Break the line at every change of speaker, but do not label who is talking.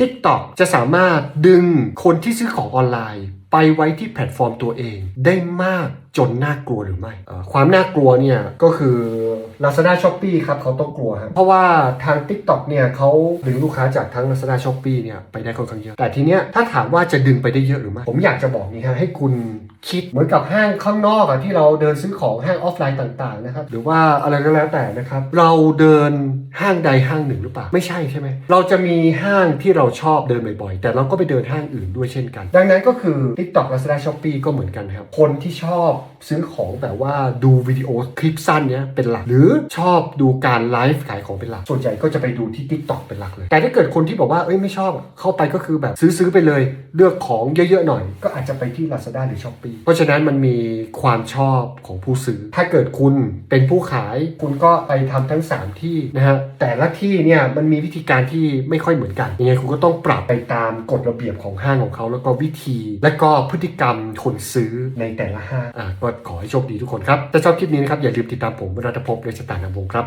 TikTok จะสามารถดึงคนที่ซื้อของออนไลน์ ไปไว้ที่แพลตฟอร์มตัวเอง ได้มากจนน่ากลัวหรือไม่ ความน่ากลัวเนี่ยก็คือ Lazada Shopee ครับเขาต้องกลัวครับเพราะว่าทาง TikTok เนี่ยเขาดึงลูกค้าจากทั้ง Lazada Shopee เนี่ยไปได้ค่อนข้างเยอะ แต่ทีเนี้ยถ้าถามว่าจะดึงไปได้เยอะหรือไม่ ผมอยากจะบอกนี่ฮะให้คุณคิดเหมือนกับห้างข้างนอกอะที่เราเดินซื้อของห้างออฟไลน์ต่างๆนะครับหรือว่าอะไรก็แล้วแต่นะครับเราเดินห้างใดห้างหนึ่งหรือเปล่าไม่ใช่ใช่ไหมเราจะมีห้างที่เราชอบเดินบ่อยๆแต่เราก็ไปเดินห้างอื่นด้วยเช่นกัน ดังนั้นก็คือ TikTok Lazada Shopee ก็เหมือนกันครับ คนที่ชอบซื้อของแบบว่าดูวิดีโอคลิปสั้นเนี้ยเป็นหลัก หรือชอบดูการไลฟ์ขายของเป็นหลัก ส่วนใหญ่ก็จะไปดูที่ TikTok เป็นหลักเลย แต่ถ้าเกิดคนที่บอกว่าเอ้ยไม่ชอบเข้าไปก็คือแบบซื้อๆไปเลย เลือกของเยอะๆหน่อย ก็อาจจะไปที่ Lazada หรือ Shopee เพราะฉะนั้นมันมีความชอบของผู้ซื้อ ถ้าเกิดคุณเป็นผู้ขาย คุณก็ไปทำทั้ง 3 ที่นะฮะแต่ละที่เนี่ยมันมีวิธีการที่ไม่ค่อยเหมือนกันยังไงคุณก็ต้องปรับไปตามกฎระเบียบของห้างของเขาแล้วก็วิธีและก็พฤติกรรมคนซื้อในแต่ละห้างก็ขอให้โชคดีทุกคนครับ ถ้าชอบคลิปนี้นะครับอย่าลืมติดตามผมรัตภพในสตาร์นำวงครับ